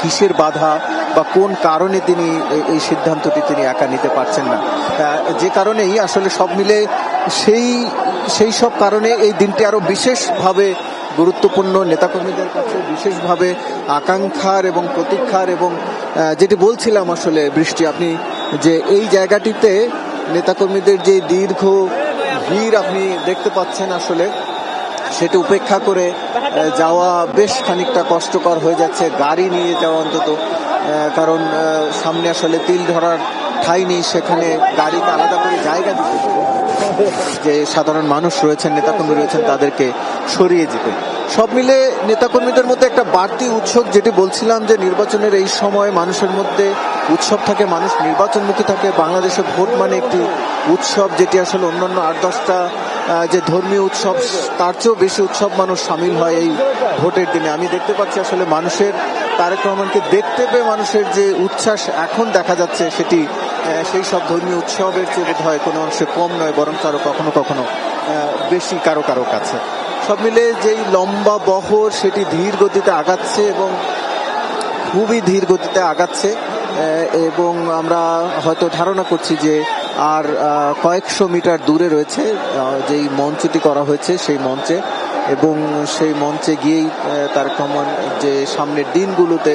কিসের বাধা বা কোন কারণে তিনি এই সিদ্ধান্তটি তিনি একা নিতে পারছেন না? যে কারণেই আসলে সব মিলে সেই সেই সব কারণে এই দিনটি আরও বিশেষভাবে গুরুত্বপূর্ণ। নেতাকর্মীদের কাছে বিশেষভাবে আকাঙ্ক্ষার এবং প্রতীক্ষার এবং যেটি বলছিলাম আসলে বৃষ্টি, আপনি যে এই জায়গাটিতে নেতাকর্মীদের যে দীর্ঘ ভিড় আপনি দেখতে পাচ্ছেন আসলে সেটা উপেক্ষা করে যাওয়া বেশ খানিকটা কষ্টকর হয়ে যাচ্ছে গাড়ি নিয়ে যাওয়া অন্তত কারণ সামনে আসলে তিল ধরার ঠাই নেই, সেখানে গাড়িতে আলাদা করে জায়গা দিতে যে সাধারণ মানুষ রয়েছেন, নেতাকর্মী রয়েছেন, তাদেরকে সরিয়ে দিতে সব মিলে নেতাকর্মীদের মধ্যে একটা বাড়তি উৎসব, যেটি বলছিলাম যে নির্বাচনের এই সময় মানুষের মধ্যে উৎসব থাকে, মানুষ নির্বাচনমুখী থাকে। বাংলাদেশে ভোট মানে একটি উৎসব, যেটি আসলে অন্যান্য আট দশটা যে ধর্মীয় উৎসব, তার চেয়েও বেশি উৎসব মানুষ সামিল হয় এই ভোটের দিনে। আমি দেখতে পাচ্ছি আসলে মানুষের, তারেক রহমানকে দেখতে পেয়ে মানুষের যে উচ্ছ্বাস এখন দেখা যাচ্ছে, সেটি সেই সব ধর্মীয় উৎসবের চেয়ে বোধ হয় কোনো অংশে কম নয়, বরং আরও কখনো কখনো বেশি কারও কারও কাছে। সব মিলে যেই লম্বা বহর সেটি ধীর গতিতে আগাচ্ছে এবং খুবই ধীর গতিতে আগাচ্ছে এবং আমরা হয়তো ধারণা করছি যে আর কয়েকশো মিটার দূরে রয়েছে যেই মঞ্চটি করা হয়েছে সেই মঞ্চে এবং সেই মঞ্চে গিয়েই আহ, তারেক রহমান যে সামনের দিনগুলোতে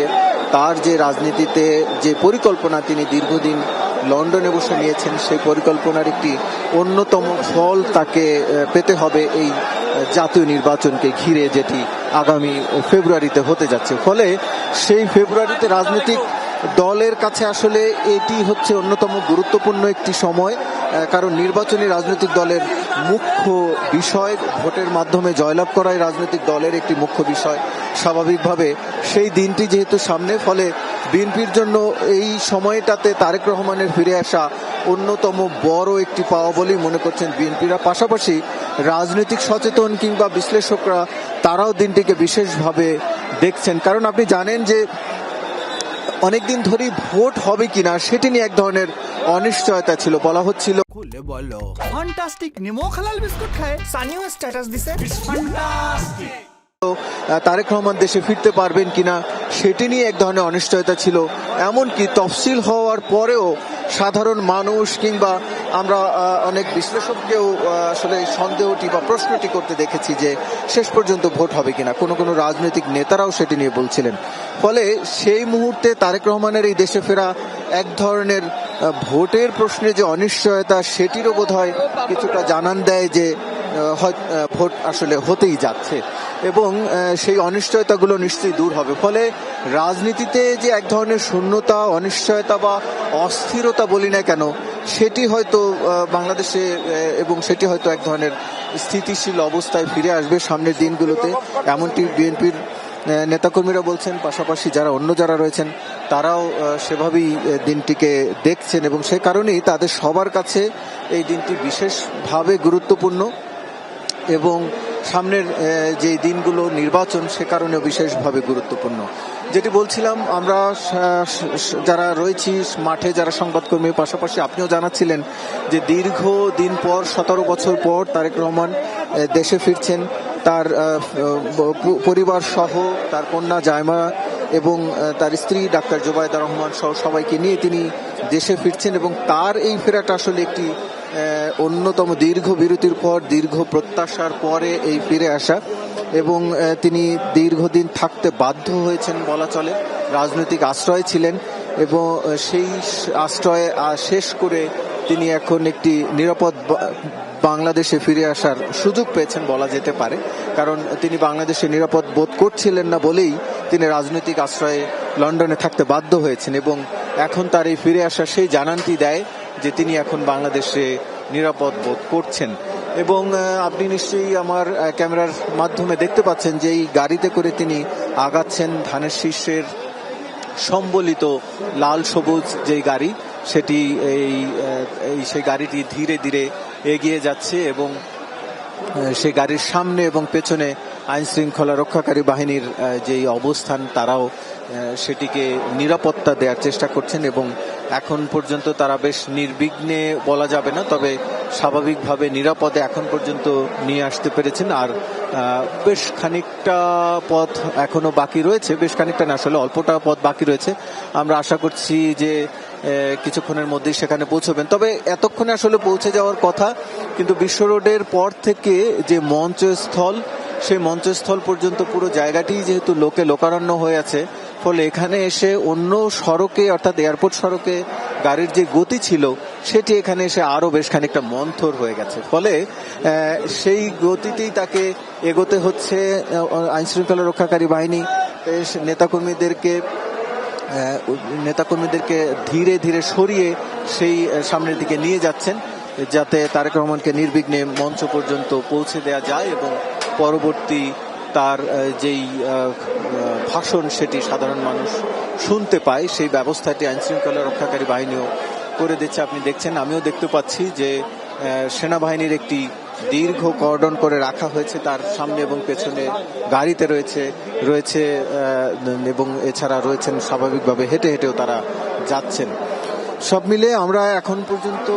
তার যে রাজনীতিতে যে পরিকল্পনা তিনি দীর্ঘদিন লন্ডনে বসে নিয়েছেন সেই পরিকল্পনার একটি অন্যতম ফল তাকে পেতে হবে এই জাতীয় নির্বাচনকে ঘিরে যেটি আগামী ফেব্রুয়ারিতে হতে যাচ্ছে। ফলে সেই ফেব্রুয়ারিতে রাজনৈতিক দলের কাছে আসলে এটি হচ্ছে অন্যতম গুরুত্বপূর্ণ একটি সময় কারণ নির্বাচনী রাজনৈতিক দলের মুখ্য বিষয় ভোটের মাধ্যমে জয়লাভ করাই রাজনৈতিক দলের একটি মুখ্য বিষয়। স্বাভাবিকভাবে সেই দিনটি যেহেতু সামনে, ফলে বিএনপির জন্য এই সময়টাতে তারেক রহমানের ফিরে আসা অন্যতম বড় একটি পাওয়া বলেই মনে করছেন বিএনপিরা। পাশাপাশি রাজনৈতিক সচেতন কিংবা বিশ্লেষকরা তারাও দিনটিকে বিশেষভাবে দেখছেন। কারণ আপনি জানেন যে অনেকদিন ধরেই ভোট হবে কিনা সেটি নিয়ে এক ধরনের অনিশ্চয়তা ছিল। বলা হচ্ছিল খুলে বলো। ফ্যান্টাস্টিক নিমো খালাল বিস্কুট খায় সানিও স্ট্যাটাস দিছে। আহ, তারেক রহমান দেশে ফিরতে পারবেন কিনা, সেটি নিয়ে এক ধরনের অনিশ্চয়তা ছিল। এমনকি তফসিল হওয়ার পরেও সাধারণ মানুষ কিংবা আমরা অনেক বিশ্লেষককেও আসলে সন্দেহটি বা প্রশ্নটি করতে দেখেছি যে শেষ পর্যন্ত ভোট হবে কিনা। কোনো কোনো রাজনৈতিক নেতারাও সেটি নিয়ে বলছিলেন। ফলে সেই মুহূর্তে তারেক রহমানের এই দেশে ফেরা এক ধরনের ভোটের প্রশ্নে যে অনিশ্চয়তা, সেটিরও বোধ হয় কিছুটা জানান দেয় যে ভোট আসলে হতেই যাচ্ছে। এবং সেই অনিশ্চয়তাগুলো নিশ্চয়ই দূর হবে। ফলে রাজনীতিতে যে এক ধরনের শূন্যতা, অনিশ্চয়তা বা অস্থিরতা বলি না কেন, সেটি হয়তো বাংলাদেশে এবং সেটি হয়তো এক ধরনের স্থিতিশীল অবস্থায় ফিরে আসবে সামনের দিনগুলোতে। এমনটি বিএনপির নেতাকর্মীরা বলছেন। পাশাপাশি যারা অন্য যারা রয়েছেন, তারাও সেভাবেই দিনটিকে দেখছেন। এবং সে কারণেই তাদের সবার কাছে এই দিনটি বিশেষভাবে গুরুত্বপূর্ণ। এবং সামনের যে দিনগুলো নির্বাচন সে কারণেও বিশেষভাবে গুরুত্বপূর্ণ। যেটি বলছিলাম, আমরা যারা রয়েছি, মাঠে যারা সংবাদকর্মী, পাশাপাশি আপনিও জানাচ্ছিলেন যে দীর্ঘ দিন পর, সতেরো বছর পর তারেক রহমান দেশে ফিরছেন। তার পরিবার সহ তার কন্যা জায়মা এবং তার স্ত্রী ডাক্তার জোবায়দা রহমান সহ সবাইকে নিয়ে তিনি দেশে ফিরছেন এবং তার এই ফেরাটা আসলে একটি অন্যতম দীর্ঘ বিরতির পর, দীর্ঘ প্রত্যাশার পরে এই ফিরে আসা এবং তিনি দীর্ঘদিন থাকতে বাধ্য হয়েছেন বলা চলে। রাজনৈতিক আশ্রয় ছিলেন এবং সেই আশ্রয়ে শেষ করে তিনি এখন একটি নিরাপদ বাংলাদেশে ফিরে আসার সুযোগ পেয়েছেন বলা যেতে পারে। কারণ তিনি বাংলাদেশে নিরাপদ বোধ করছিলেন না বলেই তিনি রাজনৈতিক আশ্রয়ে লন্ডনে থাকতে বাধ্য হয়েছেন এবং এখন তার এই ফিরে আসা সেই জানানটি দেয় যে তিনি এখন বাংলাদেশে নিরাপদ বোধ করছেন। এবং আপনি নিশ্চয়ই আমার ক্যামেরার মাধ্যমে দেখতে পাচ্ছেন যে এই গাড়িতে করে তিনি আগাচ্ছেন ধানের শীর্ষের সম্বলিত লাল সবুজ যেই গাড়ি সেটি এই এই সেই গাড়িটি ধীরে ধীরে এগিয়ে যাচ্ছে এবং সে গাড়ির সামনে এবং পেছনে আইন শৃঙ্খলা রক্ষাকারী বাহিনীর যেই অবস্থান, তারাও সেটিকে নিরাপত্তা দেওয়ার চেষ্টা করছেন এবং এখন পর্যন্ত তারা বেশ নির্বিঘ্নে বলা যাবে না, তবে স্বাভাবিকভাবে নিরাপদে এখন পর্যন্ত নিয়ে আসতে পেরেছেন আর বেশ খানিকটা পথ এখনও বাকি রয়েছে, বেশ খানিকটা না, আসলে অল্পটা পথ বাকি রয়েছে। আমরা আশা করছি যে কিছুক্ষণের মধ্যেই সেখানে পৌঁছবেন। তবে এতক্ষণে আসলে পৌঁছে যাওয়ার কথা, কিন্তু বিশ্ব রোডের পর থেকে যে মঞ্চস্থল, সেই মঞ্চস্থল পর্যন্ত পুরো জায়গাটি যেহেতু লোকে লোকারণ্য হয়ে আছে, ফলে এখানে এসে অন্য সড়কে, অর্থাৎ এয়ারপোর্ট সড়কে গাড়ির যে গতি ছিল, সেটি এখানে এসে আরও বেশ খানিকটা মন্থর হয়ে গেছে। ফলে সেই গতিতেই তাকে এগোতে হচ্ছে আইনশৃঙ্খলা রক্ষাকারী বাহিনী। নেতাকর্মীদেরকে নেতাকর্মীদেরকে ধীরে ধীরে সরিয়ে সেই সামনের দিকে নিয়ে যাচ্ছেন, যাতে তারেক রহমানকে নির্বিঘ্নে মঞ্চ পর্যন্ত পৌঁছে দেওয়া যায় এবং পরবর্তী তার যেই ভাষণ সেটি সাধারণ মানুষ শুনতে পায়, সেই ব্যবস্থাটি আইন শৃঙ্খলা রক্ষাকারী বাহিনীও করে দিচ্ছে। আপনি দেখছেন, আমিও দেখতে পাচ্ছি যে সেনাবাহিনীর একটি দীর্ঘ কর্ডন করে রাখা হয়েছে তার সামনে এবং পেছনে গাড়িতে রয়েছে রয়েছে এবং এছাড়া রয়েছেন স্বাভাবিকভাবে হেঁটে হেঁটেও তারা যাচ্ছেন। সব মিলে আমরা এখন পর্যন্ত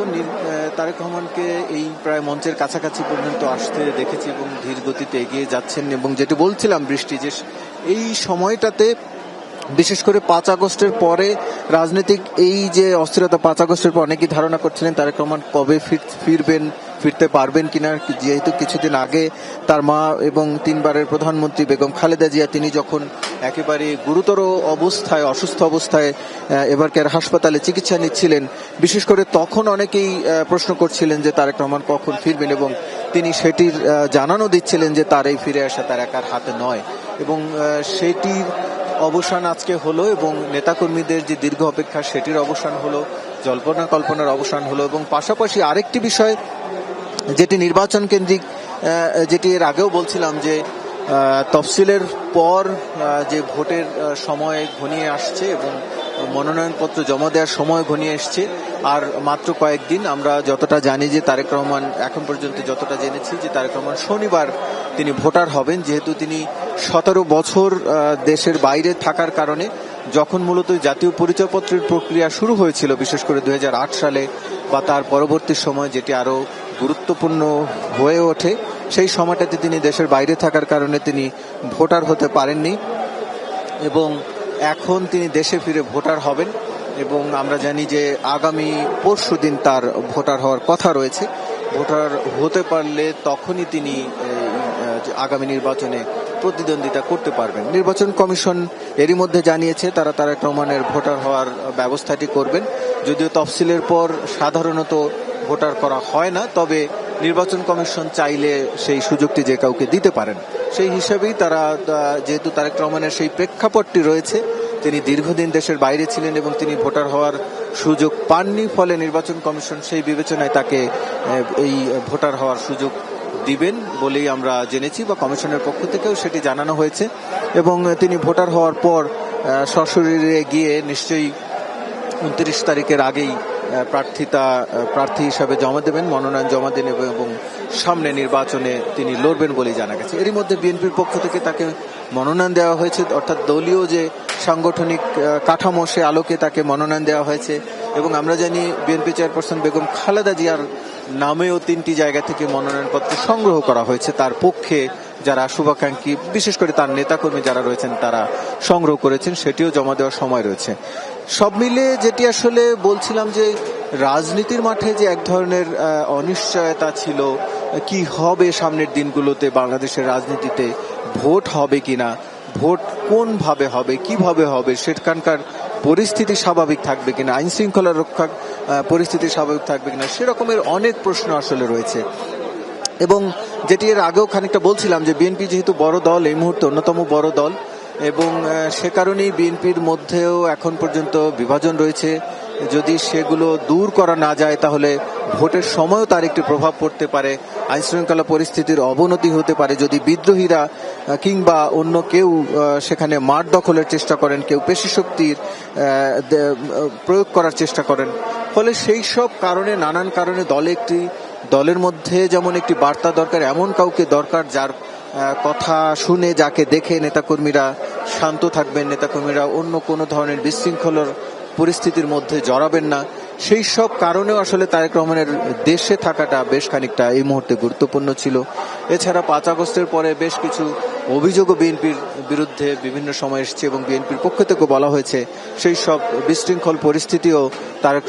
তারেক রহমানকে এই প্রায় মঞ্চের কাছাকাছি পর্যন্ত আসতে দেখেছি এবং ধীর গতিতে এগিয়ে যাচ্ছেন এবং যেটি বলছিলাম বৃষ্টি যে এই সময়টাতে বিশেষ করে পাঁচ আগস্টের পরে রাজনৈতিক এই যে অস্থিরতা, পাঁচ আগস্টের পর অনেকেই ধারণা করছিলেন তারেক রহমান কবে ফিরবেন, ফিরতে পারবেন কিনা, যেহেতু কিছুদিন আগে তার মা এবং তিনবারের প্রধানমন্ত্রী বেগম খালেদা জিয়া, তিনি যখন একেবারে গুরুতর অবস্থায়, অসুস্থ অবস্থায় এবারকার হাসপাতালে চিকিৎসা নিচ্ছিলেন, বিশেষ করে তখন অনেকেই প্রশ্ন করছিলেন যে তারেক রহমান কখন ফিরবেন এবং তিনি সেটির জানানো দিচ্ছিলেন যে তার এই ফিরে আসা তার একার হাতে নয়। এবং সেটির অবসান আজকে হলো এবং নেতাকর্মীদের যে দীর্ঘ অপেক্ষা, সেটির অবসান হলো, জল্পনা কল্পনার অবসান হলো এবং পাশাপাশি আরেকটি বিষয়, যেটি নির্বাচন কেন্দ্রিক যেটি এর আগেও বলছিলাম যে তফসিলের পর যে ভোটের সময় ঘনিয়ে আসছে এবং মনোনয়নপত্র জমা দেওয়ার সময় ঘনিয়ে এসছে। আর মাত্র কয়েকদিন আমরা যতটা জানি যে তারেক রহমান, এখন পর্যন্ত যতটা জেনেছি যে তারেক রহমান শনিবার তিনি ভোটার হবেন, যেহেতু তিনি সতেরো বছর দেশের বাইরে থাকার কারণে যখন মূলত জাতীয় পরিচয়পত্রের প্রক্রিয়া শুরু হয়েছিল, বিশেষ করে দু হাজার আট সালে বা তার পরবর্তী সময় যেটি আরও গুরুত্বপূর্ণ হয়ে ওঠে, সেই সময়টাতে তিনি দেশের বাইরে থাকার কারণে তিনি ভোটার হতে পারেননি এবং এখন তিনি দেশে ফিরে ভোটার হবেন এবং আমরা জানি যে আগামী পরশু দিন তার ভোটার হওয়ার কথা রয়েছে। ভোটার হতে পারলে তখনই তিনি আগামী নির্বাচনে প্রতিদ্বন্দ্বিতা করতে পারবেন। নির্বাচন কমিশন এরই মধ্যে জানিয়েছে তারা তারেক রহমানের ভোটার হওয়ার ব্যবস্থাটি করবেন। যদিও তফসিলের পর সাধারণত ভোটার করা হয় না, তবে নির্বাচন কমিশন চাইলে সেই সুযোগটি যে কাউকে দিতে পারেন। সেই হিসাবেই তারা যেহেতু তারেক রহমানের সেই প্রেক্ষাপটটি রয়েছে, তিনি দীর্ঘদিন দেশের বাইরে ছিলেন এবং তিনি ভোটার হওয়ার সুযোগ পাননি, ফলে নির্বাচন কমিশন সেই বিবেচনায় তাকে এই ভোটার হওয়ার সুযোগ দিবেন। বলেই আমরা জেনেছি বা কমিশনের পক্ষ থেকেও সেটি জানানো হয়েছে এবং তিনি ভোটার হওয়ার পর সশরীরে গিয়ে নিশ্চয়ই উনত্রিশ তারিখের আগেই প্রার্থিতা প্রার্থী হিসাবে জমা দেবেন, মনোনয়ন জমা দেন এবং সামনে নির্বাচনে তিনি লড়বেন বলেই জানা গেছে। এরই মধ্যে বিএনপির পক্ষ থেকে তাকে মনোনয়ন দেওয়া হয়েছে, অর্থাৎ দলীয় যে সাংগঠনিক কাঠামো সে আলোকে তাকে মনোনয়ন দেওয়া হয়েছে এবং আমরা জানি বিএনপি চেয়ারপারসন বেগম খালেদা জিয়ার নামেও তিনটি জায়গা থেকে মনোনয়নপত্র সংগ্রহ করা হয়েছে। তার পক্ষে যারা শুভাকাঙ্ক্ষী, বিশেষ করে তার নেতাকর্মী যারা রয়েছেন, তারা সংগ্রহ করেছেন, সেটিও জমা দেওয়ার সময় রয়েছে। সব মিলে যেটি আসলে বলছিলাম যে, রাজনীতির মাঠে যে এক ধরনের অনিশ্চয়তা ছিল, কি হবে সামনের দিনগুলোতে বাংলাদেশের রাজনীতিতে, ভোট হবে কিনা, ভোট কোন ভাবে হবে, কীভাবে হবে, সেখানকার পরিস্থিতি স্বাভাবিক থাকবে কিনা, আইন শৃঙ্খলা রক্ষা পরিস্থিতি স্বাভাবিক থাকবে কিনা, সেরকমের অনেক প্রশ্ন আসলে রয়েছে। এবং যেটি এর আগেও খানিকটা বলছিলাম যে বিএনপি যেহেতু বড় দল, এই মুহূর্তে অন্যতম বড় দল, এবং সে কারণেই বিএনপির মধ্যেও এখন পর্যন্ত বিভাজন রয়েছে। যদি সেগুলো দূর করা না যায় তাহলে ভোটের সময়ও তার একটি প্রভাব পড়তে পারে। আইন শৃঙ্খলা পরিস্থিতির অবনতি হতে পারে। যদি বিদ্রোহীরা কিংবা অন্য কেউ সেখানে মাঠ দখলের চেষ্টা করেন কেউ পেশি শক্তির আহ, দে- আহ, প্রয়োগ করার চেষ্টা করেন ফলে সেই সব কারণে নানান কারণে দলে একটি দলের মধ্যে যেমন একটি বার্তা দরকার এমন কাউকে দরকার যার কথা শুনে যাকে দেখে নেতাকর্মীরা শান্ত থাকবেন নেতাকর্মীরা অন্য কোনো ধরনের বিশৃঙ্খলার পরিস্থিতির মধ্যে জড়াবেন না। সেই সব কারণেও আসলে তারেক রহমানের দেশে থাকাটা বেশ খানিকটা এই মুহূর্তে গুরুত্বপূর্ণ ছিল। এছাড়া পাঁচ আগস্টের পরে বেশ কিছু অভিযোগও বিএনপির বিরুদ্ধে বিভিন্ন সময় এসেছে এবং বিএনপির পক্ষ থেকে বলা হয়েছে, সেই সব বিশৃঙ্খল পরিস্থিতিও তারেক